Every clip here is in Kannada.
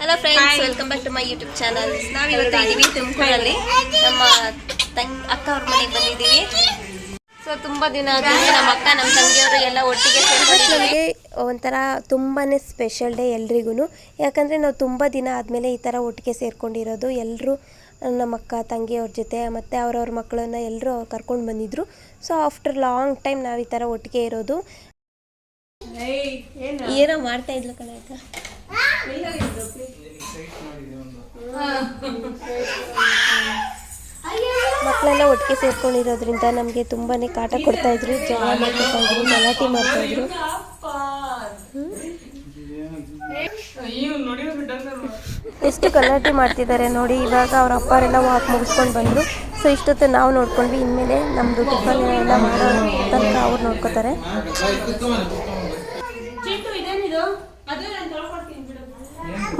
Hello friends welcome back to my YouTube channel ನಾವಿವತ್ತು ಇದ್ದೀವಿ ತುಮಕೂರಲ್ಲಿ. ನಮ್ಮ ತಂಗ್ ಅಕ್ಕ ಅವ್ರ ಮನೆಗೆ ಬಂದಿದ್ದೀವಿ. ಸೊ ತುಂಬಾ ದಿನ ಆದ್ಮೇಲೆ ನಮ್ಮ ಅಕ್ಕ ನಮ್ಮ ತಂಗಿಯವರು ಎಲ್ಲ ಒಟ್ಟಿಗೆ ಸೇರ್ಕೊಂಡಿದ್ದೀವಿ ನಮಗೆ ಒಂಥರ ತುಂಬಾ ಸ್ಪೆಷಲ್ ಡೇ ಎಲ್ರಿಗೂ ಯಾಕಂದರೆ ನಾವು ತುಂಬ ದಿನ ಆದಮೇಲೆ ಈ ಥರ ಒಟ್ಟಿಗೆ ಸೇರ್ಕೊಂಡಿರೋದು. ಎಲ್ಲರೂ ನಮ್ಮ ಅಕ್ಕ ತಂಗಿಯವ್ರ ಜೊತೆ ಮತ್ತು ಅವ್ರವ್ರ ಮಕ್ಕಳನ್ನ ಎಲ್ಲರೂ ಅವ್ರು ಕರ್ಕೊಂಡು ಬಂದಿದ್ರು. ಸೊ ಆಫ್ಟರ್ ಲಾಂಗ್ ಟೈಮ್ ನಾವು ಈ ಥರ ಒಟ್ಟಿಗೆ ಇರೋದು. ಏನೋ ಮಾಡ್ತಾ ಇದ್ಲು ಕಣ ಅಕ್ಕ. ಮಕ್ಕಳೆಲ್ಲ ಒಟ್ಟಿಗೆ ಸೇರ್ಕೊಂಡಿರೋದ್ರಿಂದ ನಮಗೆ ತುಂಬಾ ಕಾಟ ಕೊಡ್ತಾಯಿದ್ರು ಜಗಳ ಮಲಾಟಿ ಗಲಾಟೆ ಮಾಡ್ತಾಯಿದ್ರು ಎಷ್ಟು ಗಲಾಟೆ ಮಾಡ್ತಿದ್ದಾರೆ ನೋಡಿ, ಇವಾಗ ಅವ್ರ ಅಪ್ಪರೆಲ್ಲ ವಾಕ್ ಮುಗಿಸ್ಕೊಂಡು ಬಂದರು. ಸೊ ಇಷ್ಟೊತ್ತು ನಾವು ನೋಡ್ಕೊಂಡ್ವಿ, ಇನ್ಮೇಲೆ ನಮ್ಮದು ಟಿಫನ್ ಎಲ್ಲ ಮಾಡೋ ತನಕ ಅವ್ರು ನೋಡ್ಕೋತಾರೆ.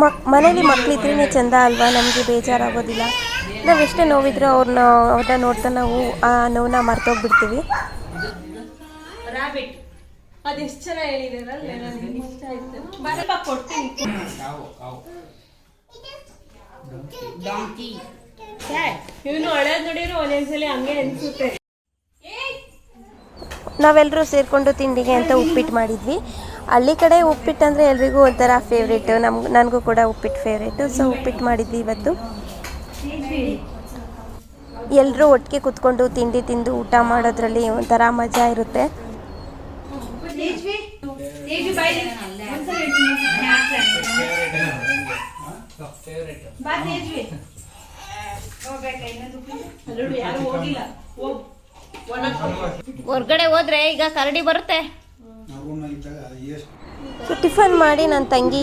ಮಕ್ ಮನೇಲಿ ಮಕ್ಕಳಿದ್ರೇ ಚಂದ ಅಲ್ವಾ? ನಮಗೆ ಬೇಜಾರಾಗೋದಿಲ್ಲ. ನಾವು ಎಷ್ಟೇ ನೋವಿದ್ರು ಅವ್ರನ್ನ ಅವ್ರನ್ನ ನೋಡ್ತಾ ನಾವು ಆ ನೋವನ್ನ ಮರ್ತೋಗ್ಬಿಡ್ತೀವಿ. ರಾಬಿಟ್ ಅದೆಷ್ಟು ಚೆನ್ನಾಗಿ ಹೇಳಿದಾರಲ್ಲ ನನಗೆ ಇಷ್ಟ ಆಯ್ತು. ಬರಪ್ಪ ಕೊಡ್ತೀನಿ. ಇವನು ಹಳೇದ್ ನೋಡಿದ್ರು ಒಂದೊಂದ್ಸಲಿ ಹಂಗೆ ಅನ್ಸುತ್ತೆ. ನಾವೆಲ್ಲರೂ ಸೇರಿಕೊಂಡು ತಿಂಡಿಗೆ ಅಂತ ಉಪ್ಪಿಟ್ಟು ಮಾಡಿದ್ವಿ. ಹಳ್ಳಿ ಕಡೆ ಉಪ್ಪಿಟ್ಟು ಅಂದರೆ ಎಲ್ರಿಗೂ ಒಂಥರ ಫೇವ್ರೇಟು ನಮ್ಗೆ ನನಗೂ ಕೂಡ ಉಪ್ಪಿಟ್ಟು ಫೇವ್ರೇಟು ಸೊ ಉಪ್ಪಿಟ್ಟು ಮಾಡಿದ್ವಿ ಇವತ್ತು. ಎಲ್ಲರೂ ಒಟ್ಟಿಗೆ ಕುತ್ಕೊಂಡು ತಿಂಡಿ ತಿಂದು ಊಟ ಮಾಡೋದ್ರಲ್ಲಿ ಒಂಥರ ಮಜಾ ಇರುತ್ತೆ. ಹೊರ್ಗಡೆ ಹೋದ್ರೆ ಈಗ ಕರಡಿ ಬರುತ್ತೆ. ಸೊ ಟಿಫನ್ ಮಾಡಿ ನನ್ನ ತಂಗಿ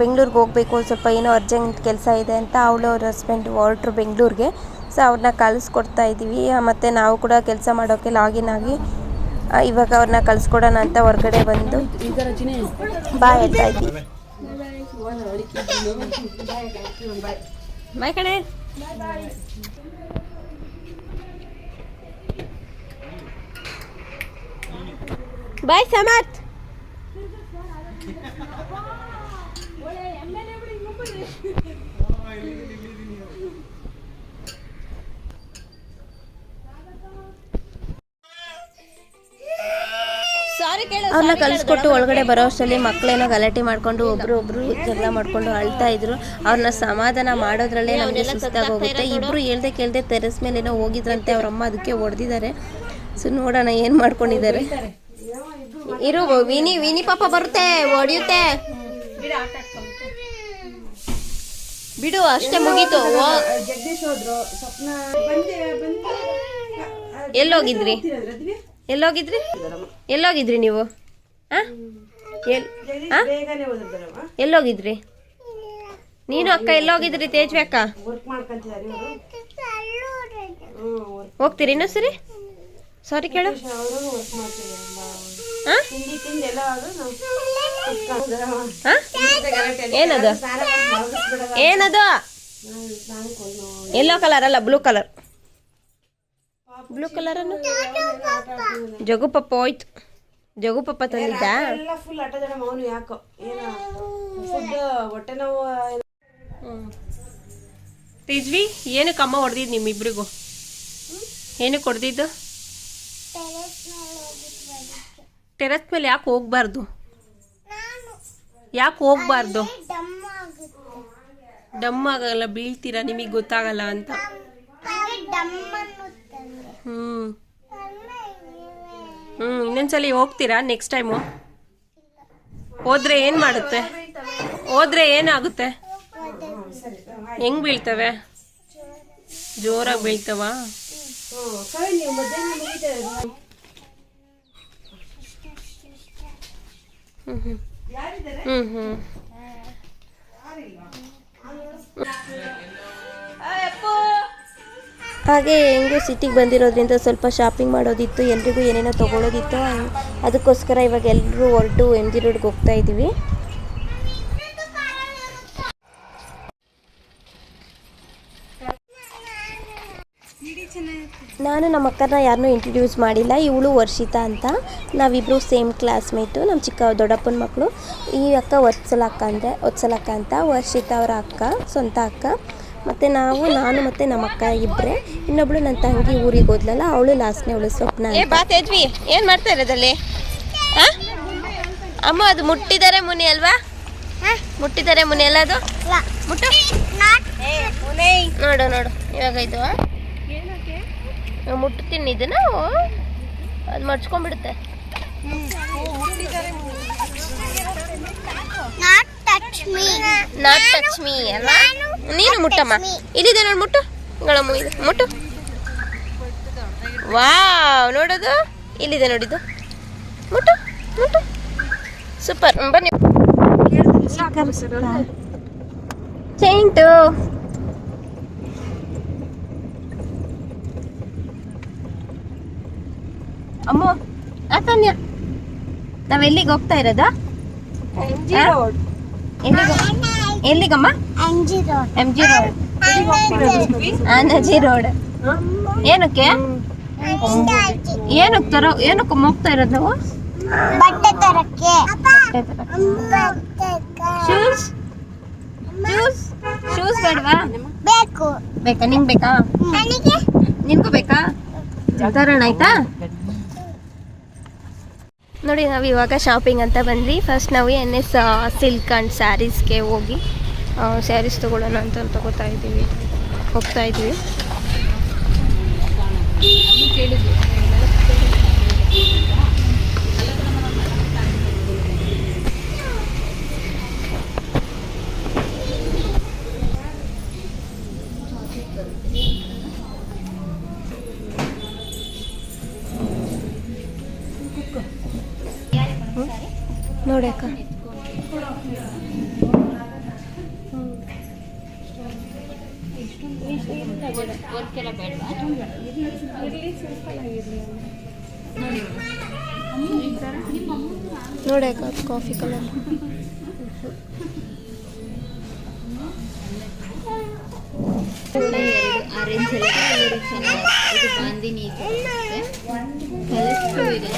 ಬೆಂಗಳೂರಿಗೆ ಹೋಗಬೇಕು ಸ್ವಲ್ಪ ಏನೋ ಅರ್ಜೆಂಟ್ ಕೆಲಸ ಇದೆ ಅಂತ ಅವಳು ಅವ್ರ ಹಸ್ಬೆಂಡ್ ಹೊರಟ್ರು ಬೆಂಗಳೂರಿಗೆ. ಸೊ ಅವ್ರನ್ನ ಕಳಿಸ್ಕೊಡ್ತಾ ಇದ್ದೀವಿ. ಮತ್ತು ನಾವು ಕೂಡ ಕೆಲಸ ಮಾಡೋಕ್ಕೆ ಲಾಗಿನ್ ಆಗಿ ಇವಾಗ ಅವ್ರನ್ನ ಕಳಿಸ್ಕೊಡೋಣ ಅಂತ ಹೊರಗಡೆ ಬಂದು ಬಾಯ್ ಹೇಳ್ತಾ ಇದ್ದೀವಿ ಬಾಯ್ ಕಣೆ. ಬಾಯ್ ಸಮರ್ಥ್ ಸಾರಿ ಕೇಳು ಅವ್ರನ್ನ ಕಲಿಸ್ಕೊಟ್ಟು ಒಳಗಡೆ ಬರೋ ಅಷ್ಟರಲ್ಲಿ ಮಕ್ಕಳೇನೋ ಗಲಾಟೆ ಮಾಡ್ಕೊಂಡು ಒಬ್ರು ಒಬ್ರು ಜಗಳ ಮಾಡ್ಕೊಂಡು ಅಳ್ತಾ ಇದ್ರು. ಅವ್ರನ್ನ ಸಮಾಧಾನ ಮಾಡೋದ್ರಲ್ಲೇ ನಮಗೆ ಸುಸ್ತಾಗಿ ಹೋಗುತ್ತೆ. ಇಬ್ರು ಹೇಳ್ದೆ ಕೇಳ್ದೆ ಟೆರೆಸ್ ಮೇಲೆ ಏನೋ ಹೋಗಿದ್ರಂತೆ ಅವ್ರಮ್ಮ ಅದಕ್ಕೆ ಹೊಡೆದಿದ್ದಾರೆ. ಸೊ ನೋಡೋಣ ಏನು ಮಾಡ್ಕೊಂಡಿದ್ದಾರೆ. ಇರು ವಿನಿ ವಿನಿ ಪಾಪ ಬರುತ್ತೆ ಹೊಡಿಯುತ್ತೆ. ಬಿಡು ಅಷ್ಟೇ ಮುಗೀತು. ಹೋ- ಎಲ್ಲೋಗಿದ್ರಿ? ಎಲ್ಲೋಗಿದ್ರಿ? ಎಲ್ಲೋಗಿದ್ರಿ ನೀವು? ಎಲ್ಲೋಗಿದ್ರಿ? ನೀನು ಅಕ್ಕ ಎಲ್ಲೋಗಿದ್ರಿ ತೇಜ್ವಿ ಅಕ್ಕ? ಹೋಗ್ತೀರಿ ಇನ್ನೂ ಸರಿ? ಸಾರಿ ಕೇಳು. ಆ? ಏನದು? ಏನದು? ಎಲ್ಲೋ ಕಲರ್ ಅಲ್ಲ ಬ್ಲೂ ಕಲರ್ ಬ್ಲೂ ಕಲರ್ ಅನ್ನು? ಜಗು ಪಪ್ಪ ಹೋಯ್ತು. ಜಗು ಪಪ್ಪ ತಂದಿದ್ದ? ಫುಲ್ ಆಟ ಜನ ಮೌನು ಯಾಕೋ ಫುಡ್ ತೇಜ್ವಿ ಏನಕ್ಕೆ ಅಮ್ಮ ಹೊಡೆದಿದ್ದು ನಿಮ್ಮಿಬ್ರಿಗೂ? ಏನಕ್ಕೆ ಹೊಡೆದಿದ್ದು ಟೆರಸ್ ಮೇಲೆ ಯಾಕೆ ಹೋಗ್ಬಾರ್ದು? ಯಾಕೆ ಹೋಗ್ಬಾರ್ದು? ಡಮ್ ಆಗಲ್ಲ ಬೀಳ್ತೀರಾ? ನಿಮಗೆ ಗೊತ್ತಾಗಲ್ಲ ಅಂತ. ಹ್ಮ್. ಹ್ಮ್ ಇನ್ನೊಂದ್ಸಲಿ ಹೋಗ್ತೀರಾ ನೆಕ್ಸ್ಟ್ ಟೈಮು ಹೋದ್ರೆ ಏನ್ ಮಾಡುತ್ತೆ? ಹೋದ್ರೆ ಏನಾಗುತ್ತೆ? ಹೆಂಗ್ ಬೀಳ್ತವೆ? ಜೋರಾಗಿ ಬೀಳ್ತವ? ಹ್ಮ್ ಹ್ಮ್. ಹ್ಮ್ ಹ್ಮ್. ಹಾಗೆ ಹೆಂಗೂ ಸಿಟಿಗೆ ಬಂದಿರೋದ್ರಿಂದ ಸ್ವಲ್ಪ ಶಾಪಿಂಗ್ ಮಾಡೋದಿತ್ತು ಎಲ್ರಿಗೂ ಏನೇನೋ ತೊಗೊಳೋದಿತ್ತು. ಅದಕ್ಕೋಸ್ಕರ ಇವಾಗ ಎಲ್ಲರೂ ಹೊರಟು ಎಂ ಜಿ ರೋಡ್ಗೆ ಹೋಗ್ತಾ ಇದ್ದೀವಿ ನಾನು ನಮ್ಮ ಅಕ್ಕನ ಯಾರನ್ನೂ ಇಂಟ್ರಡ್ಯೂಸ್ ಮಾಡಿಲ್ಲ ಇವಳು ವರ್ಷಿತಾ ಅಂತ. ನಾವಿಬ್ಬರು ಸೇಮ್ ಕ್ಲಾಸ್ಮೇಟು ನಮ್ಮ ಚಿಕ್ಕ ದೊಡ್ಡಪ್ಪನ ಮಕ್ಕಳು ಈ ಅಕ್ಕ ವತ್ಸಲ ಅಕ್ಕ ಅಂದರೆ ವತ್ಸಲ ಅಕ್ಕ ಅಂತ ವರ್ಷಿತಾ ಅವರ ಅಕ್ಕ ಸ್ವಂತ ಅಕ್ಕ. ಮತ್ತು ನಾವು ನಾನು ಮತ್ತು ನಮ್ಮ ಅಕ್ಕ ಇಬ್ಬರೇ ಇನ್ನೊಬ್ಳು ನನ್ನ ತಂಗಿ ಊರಿಗೆ ಹೋದ್ಲಲ್ಲ ಅವಳು ಲಾಸ್ಟ್ನೇ ಅವಳು ಸ್ವಪ್ನ ಏನು ಹಾಂ ಮಾಡ್ತಾ ಇರೋದಲ್ಲಿ ಅಮ್ಮ ಅದು ಮುಟ್ಟಿದರೆ ಮುನಿ ಅಲ್ವಾ? ಮುಟ್ಟಿದರೆ ಮುನಿ ಅಲ್ಲ ಅದು? ಮುಟ್ಟು. ನೋಡು ನೋಡು ಇವಾಗ ಇದು ಮುಟ್ತೀನಿ ಇದನ್ನ. ಅದು ಮಡ್ಚ್ಕೊಂಡ್ಬಿಡುತ್ತೆ ನಾಟ್ ಟಚ್ ಮೀ ಅಲ್ಲ? ನೀನು ಮುಟ್ಟಮ್ಮ. ಇಲ್ಲಿದೆ ನೋಡಿ ಮುಟ್ಟು. ಗಳಮ್ಮ ಇದು ಮುಟ್ಟು. ವಾವ್ ನೋಡೋದು? ಇಲ್ಲಿದೆ ನೋಡಿದ್ದು ಮುಟ್ಟು ಮುಟ್ಟು. ಸೂಪರ್ ಬನ್ನಿ. ಚೈಂಟು ಅಮ್ಮ ಅತನ್ಯ ನಾವ್ ಎಲ್ಲಿಗೆ ಹೋಗ್ತಾ ಇರೋದಾ? ಎಲ್ಲಿಗೆ ಎಲ್ಲಿಗಮ್ಮ? M G road. ಆನಜಿ ರೋಡ್. ಏನಕ್ಕೆ? ಏನಕ್ಕೆ ತರ ಏನಕ್ಕೆ ಹೋಗ್ತಾ ಇರೋದು ನಾವು? ಬಟ್ಟೆ ತರಕ್ಕೆ. ಶೂಸ್? ಶೂಸ್? ಶೂಸ್ ಬೇಡವಾ? ಬೇಕು. ಬೇಕಾ? ನಿಂಗೆ ಬೇಕಾ? ನನಗೆ? ನಿನ್ಗೂ ಬೇಕಾ? ತರೋಣ ಆಯ್ತಾ? ನೋಡಿ, ನಾವು ಇವಾಗ ಶಾಪಿಂಗ್ ಅಂತ ಬಂದ್ವಿ. ಫಸ್ಟ್ ನಾವು ಎನ್ ಎಸ್ ಸಿಲ್ಕ್ ಆ್ಯಂಡ್ ಸ್ಯಾರೀಸ್ಗೆ ಹೋಗಿ ಸ್ಯಾರೀಸ್ ತೊಗೊಳ್ಳೋಣ ಅಂತ ತಗೋತಾ ಇದ್ದೀವಿ. ಹೋಗ್ತಾ ಇದ್ದೀವಿ. ನೋಡಿ ಅಕ್ಕ. ನೋಡಿ ಅಕ್ಕ ಅದು ಕಾಫಿ ಕಲರ್. ಆರೆಂಜ್ ಎಲ್ಲ ಚೆನ್ನಾಗಿ ಇದು. ಇದೆ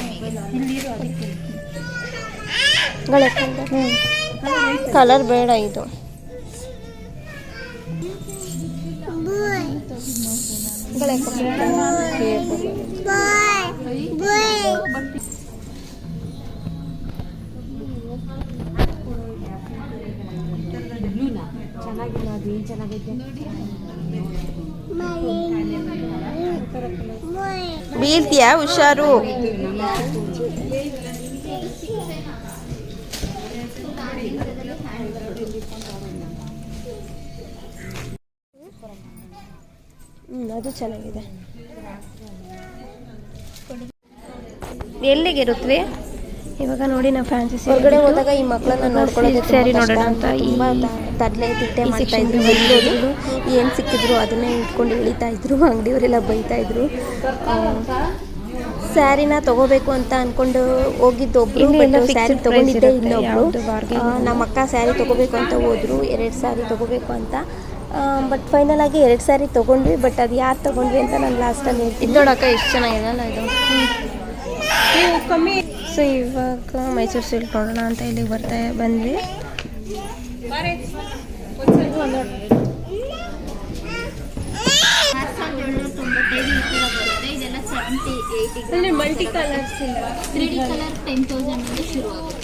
ಕಲರ್ ಬೇಡ ಇದು. ಬೀಳ್ತೀಯಾ ಹುಷಾರು? ಅದು ಚೆನ್ನಾಗಿದೆ. ಎಲ್ಲಿಗೆ ಇರುತ್ತವೆ ಇವಾಗ ನೋಡಿ ನಾವು ಫ್ಯಾನ್ಸಿ ಹೊರಗಡೆ ಹೋದಾಗ ಈ ಮಕ್ಕಳನ್ನ ನೋಡ್ಕೊಳ್ಳೋದು ಸ್ಯಾರಿ ನೋಡೋಣ ಅಂತ ತುಂಬ ತಡ್ಲೆ ತಿಟ್ಟೆ ಮಾಡ್ತಾ ಇದ್ರು. ಬೈಯೋದು ಏನು ಸಿಕ್ಕಿದ್ರು ಅದನ್ನೇ ಇಟ್ಕೊಂಡು ಎಳಿತಾ ಇದ್ರು. ಅಂಗಡಿಯವರೆಲ್ಲ ಬೈತಾ ಇದ್ರು. ಸ್ಯಾರಿನ ತಗೋಬೇಕು ಅಂತ ಅನ್ಕೊಂಡು ಹೋಗಿದ್ದು ಒಬ್ರು ಸ್ಯಾರಿ ತಗೊಂಡಿದ್ದೆ ಇನ್ನೊಬ್ರು. ನಮ್ಮ ಅಕ್ಕ ಸ್ಯಾರಿ ತಗೋಬೇಕು ಅಂತ ಹೋದ್ರು ಎರಡು ಸ್ಯಾರಿ ತಗೋಬೇಕು ಅಂತ. ಬಟ್ ಫೈನಲ್ ಆಗಿ ಎರಡು ಸಾರಿ ತಗೊಂಡ್ವಿ ಬಟ್ ಅದು ಯಾರು ತಗೊಂಡ್ವಿ ಅಂತ ನಾನು ಲಾಸ್ಟಲ್ಲಿ ಹೇಳ್ತೀನಿ. ನೋಡಕ್ಕ ಎಷ್ಟು ಚೆನ್ನಾಗಿದೆಲ್ಲ ಇದು. ಕಮ್ಮಿ. ಸೊ ಇವಾಗ ಮೈಸೂರು ಸಿಲ್ಕ್ ನೋಡೋಣ ಅಂತ ಇಲ್ಲಿಗೆ ಬರ್ತಾ ಬಂದ್ವಿ. ಮಲ್ಟಿ ಕಲರ್ಸ್ ಇಲ್ಲ. Three D colour ten thousand ಶುರು ಆಗುತ್ತೆ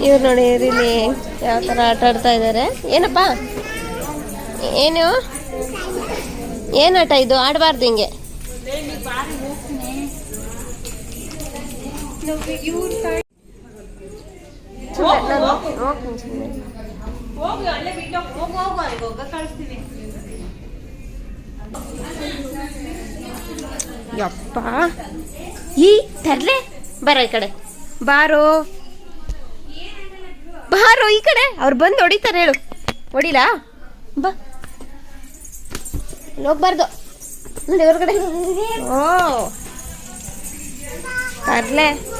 ಇವ್ರು ನೋಡಿ ಇಲ್ಲಿ ಯಾವ ತರ ಆಟ ಆಡ್ತಾ ಇದ್ದಾರೆ ಏನಪ್ಪ? ಏನು? ಏನು ಆಟ ಇದು? ಆಡಬಾರ್ದು ಹಿಂಗೆ ಹೋಗು. ಯಪ್ಪ. ಈ ತರ್ಲೆ ಬರ ಈ ಕಡೆ. ಬಾರೋ. ಬಾರೋ ಈ ಕಡೆ. ಅವ್ರು ಬಂದು ಹೊಡಿತಾರೆ ಹೇಳು. ಹೊಡಿಲಾ? ಬಾ. ಹೋಗ್ಬಾರ್ದು ನೋಡಿ ಹೊರಗಡೆ ಓ. ತರ್ಲೆ.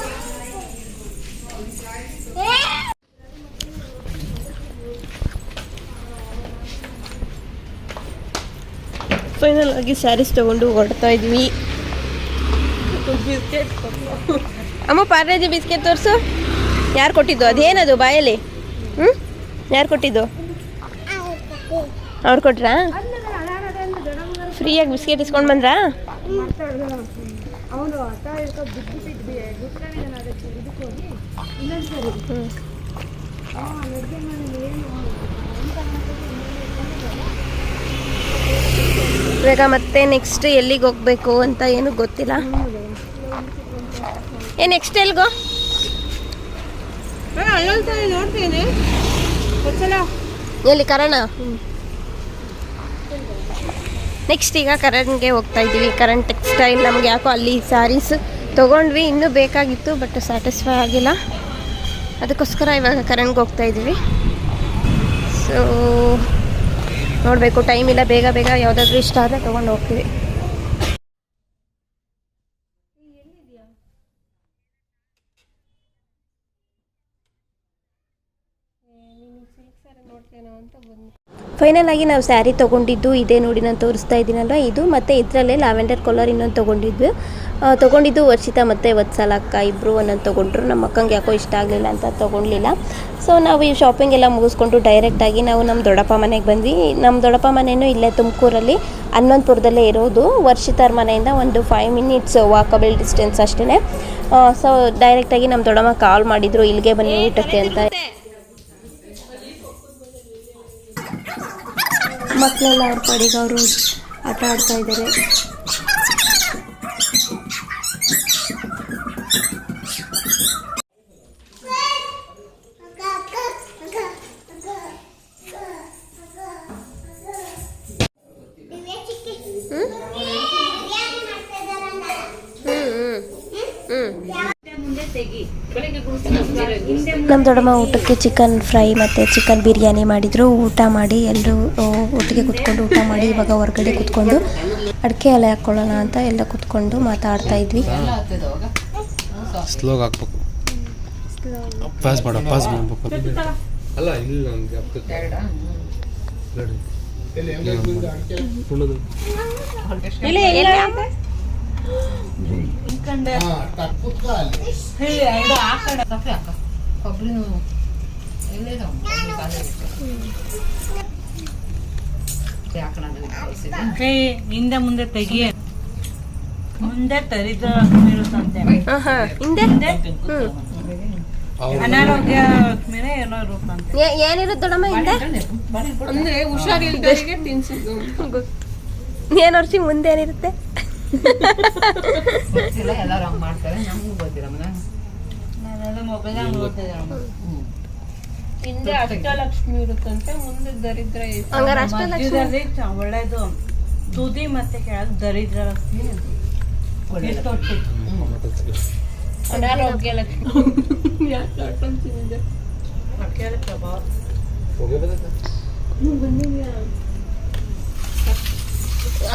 ಫೈನಲ್ ಆಗಿ ಸ್ಯಾರೀಸ್ ತೊಗೊಂಡು ಹೊರಡ್ತಾ ಇದ್ವಿ. ಅಮ್ಮ ಪಾರ್ಲೇಜಿ ಬಿಸ್ಕೆಟ್ ತೋರಿಸು. ಯಾರು ಕೊಟ್ಟಿದ್ದು? ಅದೇನದು ಬಾಯಲ್ಲಿ? ಹ್ಞೂ ಯಾರು ಕೊಟ್ಟಿದ್ದು? ಅವ್ರು ಕೊಟ್ರಾ? ಫ್ರೀಯಾಗಿ ಬಿಸ್ಕೆಟ್ ಇಸ್ಕೊಂಡು ಬಂದ್ರಾ? ಹ್ಮ್. ಇವಾಗ ಮತ್ತೆ ನೆಕ್ಸ್ಟ್ ಎಲ್ಲಿಗೆ ಹೋಗ್ಬೇಕು ಅಂತ ಏನು ಗೊತ್ತಿಲ್ಲ. ಏ ನೆಕ್ಸ್ಟ್ ಎಲ್ಗೋ ನೋಡ್ತೀನಿ. ಎಲ್ಲಿ ಕರಣ ನೆಕ್ಸ್ಟ್ ಈಗ ಕರಣ್ಗೆ ಹೋಗ್ತಾ ಇದ್ದೀವಿ. ಕರಣ್ ಟೆಕ್ಸ್ಟೈಲ್ ನಮ್ಗೆ ಯಾಕೋ ಅಲ್ಲಿ ಸ್ಯಾರೀಸ್ ತೊಗೊಂಡ್ವಿ. ಇನ್ನೂ ಬೇಕಾಗಿತ್ತು ಬಟ್ ಸ್ಯಾಟಿಸ್ಫೈ ಆಗಿಲ್ಲ. ಅದಕ್ಕೋಸ್ಕರ ಇವಾಗ ಕರಣ್ಗೆ ಹೋಗ್ತಾ ಇದ್ದೀವಿ. ಸೊ ನೋಡಬೇಕು ಟೈಮ್ ಇಲ್ಲ, ಬೇಗ ಬೇಗ ಯಾವುದಾದ್ರೂ ಇಷ್ಟ ಆದರೆ ತೊಗೊಂಡು ಹೋಗ್ತೀವಿ. ಫೈನಲ್ ಆಗಿ ನಾವು ಸ್ಯಾರಿ ತೊಗೊಂಡಿದ್ದು, ಇದೇ ನೋಡಿ ನಾನು ತೋರಿಸ್ತಾ ಇದ್ದೀನಲ್ವ ಇದು ಮತ್ತು ಇದರಲ್ಲೇ ಲ್ಯಾವೆಂಡರ್ ಕಲರ್ ಇನ್ನೊಂದು ತೊಗೊಂಡಿದ್ವಿ. ತೊಗೊಂಡಿದ್ದು ವರ್ಷಿತ ಮತ್ತು ವತ್ಸಲ ಅಕ್ಕ ಇಬ್ಬರು ಒಂದೊಂದು ತೊಗೊಂಡ್ರು. ನಮ್ಮ ಅಕ್ಕಂಗೆ ಯಾಕೋ ಇಷ್ಟ ಆಗಲಿಲ್ಲ ಅಂತ ತೊಗೊಳ್ಲಿಲ್ಲ ಸೊ ನಾವು ಈ ಶಾಪಿಂಗ್ ಎಲ್ಲ ಮುಗಿಸ್ಕೊಂಡು ಡೈರೆಕ್ಟಾಗಿ ನಾವು ನಮ್ಮ ದೊಡ್ಡಪ್ಪ ಮನೆಗೆ ಬಂದ್ವಿ. ನಮ್ಮ ದೊಡ್ಡಪ್ಪ ಮನೆಯೂ ಇಲ್ಲೇ ತುಮಕೂರಲ್ಲಿ ಹನುಮಂತಪುರದಲ್ಲೇ ಇರೋದು. ವರ್ಷಿತಾರ ಮನೆಯಿಂದ ಒಂದು ಫೈವ್ ಮಿನಿಟ್ಸ್ ವಾಕಬಲ್ ಡಿಸ್ಟೆನ್ಸ್ ಅಷ್ಟೇ ಸೊ ಡೈರೆಕ್ಟಾಗಿ ನಮ್ಮ ದೊಡ್ಡಮ್ಮ ಕಾಲ್ ಮಾಡಿದರು, ಇಲ್ಲಿಗೆ ಬನ್ನಿ ಊಟಕ್ಕೆ ಅಂತ. ಮಕ್ಕಳೆಲ್ಲ ಅವ್ರ ಪಾಡಿಗೆ ಅವರು ಆಟ ಆಡ್ತಾ ಇದ್ದಾರೆ. ನಮ್ಮ ದೊಡ್ಡಮ್ಮ ಊಟಕ್ಕೆ ಚಿಕನ್ ಫ್ರೈ ಮತ್ತು ಚಿಕನ್ ಬಿರಿಯಾನಿ ಮಾಡಿದರು ಊಟ ಮಾಡಿ ಎಲ್ಲರೂ ಒಟ್ಟಿಗೆ ಕುತ್ಕೊಂಡು ಊಟ ಮಾಡಿ ಇವಾಗ ಹೊರಗಡೆ ಕುತ್ಕೊಂಡು ಅಡಿಕೆ ಎಲೆ ಹಾಕ್ಕೊಳ್ಳೋಣ ಅಂತ ಎಲ್ಲ ಕುತ್ಕೊಂಡು ಮಾತಾಡ್ತಾ ಇದ್ವಿ ಸ್ಲೋಗ್ ಹಾಕ್ಬೇಕು ಪಾಸ್ ಮಾಡ ಪಾಸ್ ಮಾಡ್ಬೇಕು ಅಲ್ಲ ಇಲ್ಲ ನಮ್ಗೆ ಹತ್ತಕ್ಕೆ. ಎರಡು. ಪುಣದು. ಹೇ ಹಿಂದೆ ಮುಂದೆ ತೆಗಿ. ಮುಂದೆ ತರಿದ ಇರುತ್ತಂತೆ ಹಿಂದೆ? ಹಿಂದೆ? ಅನಾರೋಗ್ಯ ಮೇಲೆ ಏನೋ ಇರುತ್ತಂತೆ. ಏನಿರುತ್ತೆ ದೊಡ್ಡಮ್ಮ ಹಿಂದೆ? ಅಂದ್ರೆ ಹುಷಾರಿಲ್ದವರಿಗೆ ತಿನ್ಸಿದ್ದು ಏನು ವರ್ಷಿ ಮುಂದೆ ಏನಿರುತ್ತೆ? ನಾನೆಲ್ಲ ಮೊಬೈಲ್ ನೋಡ್ತಿದ್ದೆ ಹಿಂದೆ ಅಷ್ಟಲಕ್ಷ್ಮಿ ಇರುತ್ತಂತೆ ಮುಂದೆ ದರಿದ್ರ ಮಧ್ಯದಲ್ಲಿ ಒಳ್ಳೇದು ತುದಿ ಮತ್ತೆ ಕೆಳಗೆ ದರಿದ್ರ ಲಕ್ಷ್ಮಿ ಅನಾರೋಗ್ಯ ಲಕ್ಷ್ಮಿ. ಪ್ರಭಾವ. ಹೋಗೇ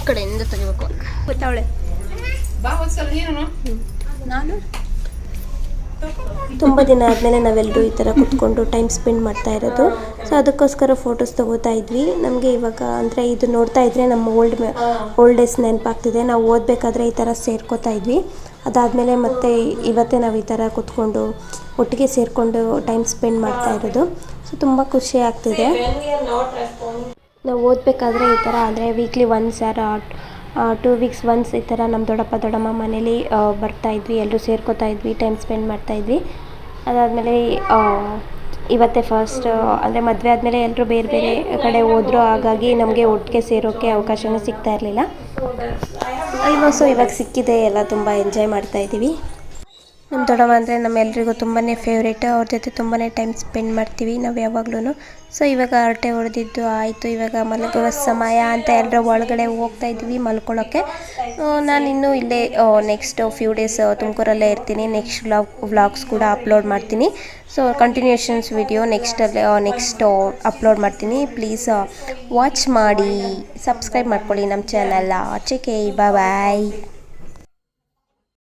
ಕಡೆಯಿಂದ ತೆಗಿಬೇಕು. ಗೊತ್ತಾವಳೆ ನಾನು? ತುಂಬ ದಿನ ಆದಮೇಲೆ ನಾವೆಲ್ಲರೂ ಈ ಥರ ಕುತ್ಕೊಂಡು ಟೈಮ್ ಸ್ಪೆಂಡ್ ಮಾಡ್ತಾ ಇರೋದು. ಸೊ ಅದಕ್ಕೋಸ್ಕರ ಫೋಟೋಸ್ ತೊಗೋತಾ ಇದ್ವಿ. ನಮಗೆ ಇವಾಗ ಅಂದರೆ ಇದು ನೋಡ್ತಾ ಇದ್ದರೆ ನಮ್ಮ ಓಲ್ಡ್ ಓಲ್ಡ್ ಡೇಸ್ ನೆನಪಾಗ್ತಿದೆ. ನಾವು ಓದಬೇಕಾದ್ರೆ ಈ ಥರ ಸೇರ್ಕೋತಾ ಇದ್ವಿ. ಅದಾದಮೇಲೆ ಮತ್ತೆ ಇವತ್ತೇ ನಾವು ಈ ಥರ ಕುತ್ಕೊಂಡು ಒಟ್ಟಿಗೆ ಸೇರಿಕೊಂಡು ಟೈಮ್ ಸ್ಪೆಂಡ್ ಮಾಡ್ತಾ ಇರೋದು. ಸೊ ತುಂಬ ಖುಷಿ ಆಗ್ತಿದೆ. ನಾವು ಓದಬೇಕಾದ್ರೆ ಈ ಥರ ಅಂದರೆ weekly once or two weeks once ಈ ಥರ ನಮ್ಮ ದೊಡ್ಡಪ್ಪ, ದೊಡ್ಡಮ್ಮ ಮನೇಲಿ ಬರ್ತಾಯಿದ್ವಿ ಎಲ್ಲರೂ ಸೇರ್ಕೋತಾ ಇದ್ವಿ ಟೈಮ್ ಸ್ಪೆಂಡ್ ಮಾಡ್ತಾ ಇದ್ವಿ. ಅದಾದಮೇಲೆ ಇವತ್ತೇ ಫಸ್ಟ್ ಅಂದರೆ ಮದುವೆ ಆದಮೇಲೆ ಎಲ್ಲರೂ ಬೇರೆ ಬೇರೆ ಕಡೆ ಹೋದರೂ, ಹಾಗಾಗಿ ನಮಗೆ ಒಟ್ಟಿಗೆ ಸೇರೋಕ್ಕೆ ಅವಕಾಶವೂ ಸಿಗ್ತಾ ಇರಲಿಲ್ಲ. ಇವಾಗ ಸೊ ಇವಾಗ ಸಿಕ್ಕಿದೆ, ಎಲ್ಲ ತುಂಬ ಎಂಜಾಯ್ ಮಾಡ್ತಾ ಇದ್ದೀವಿ. ನಮ್ಮ ದೊಡ್ಡಮ್ಮ ಅಂದರೆ ನಮ್ಮೆಲ್ರಿಗೂ ತುಂಬಾ ಫೇವ್ರೇಟ್ ಅವ್ರ ಜೊತೆ ತುಂಬಾ ಟೈಮ್ ಸ್ಪೆಂಡ್ ಮಾಡ್ತೀವಿ ನಾವು ಯಾವಾಗ್ಲೂ ಸೊ ಇವಾಗ ಹರಟೆ ಹೊಡೆದಿದ್ದು ಆಯಿತು. ಇವಾಗ ಮಲಗುವ ಸಮಯ ಅಂತ ಎಲ್ಲರೂ ಒಳಗಡೆ ಹೋಗ್ತಾ ಇದ್ವಿ ಮಲ್ಕೊಳ್ಳೋಕ್ಕೆ ನಾನು ಇನ್ನೂ ಇಲ್ಲೇ ನೆಕ್ಸ್ಟ್ ಫ್ಯೂ ಡೇಸ್ ತುಮಕೂರಲ್ಲೇ ಇರ್ತೀನಿ. ನೆಕ್ಸ್ಟ್ ವ್ಲಾಗ್ ವ್ಲಾಗ್ಸ್ ಕೂಡ ಅಪ್ಲೋಡ್ ಮಾಡ್ತೀನಿ. ಸೊ ಕಂಟಿನ್ಯೂಷನ್ಸ್ ವಿಡಿಯೋ ನೆಕ್ಸ್ಟಲ್ಲಿ ನೆಕ್ಸ್ಟ್ ಅಪ್ಲೋಡ್ ಮಾಡ್ತೀನಿ. ಪ್ಲೀಸ್ ವಾಚ್ ಮಾಡಿ ಸಬ್ಸ್ಕ್ರೈಬ್ ಮಾಡ್ಕೊಳ್ಳಿ ನಮ್ಮ ಚಾನಲ್ ಆಚೆಗೆ ಬಾಯ್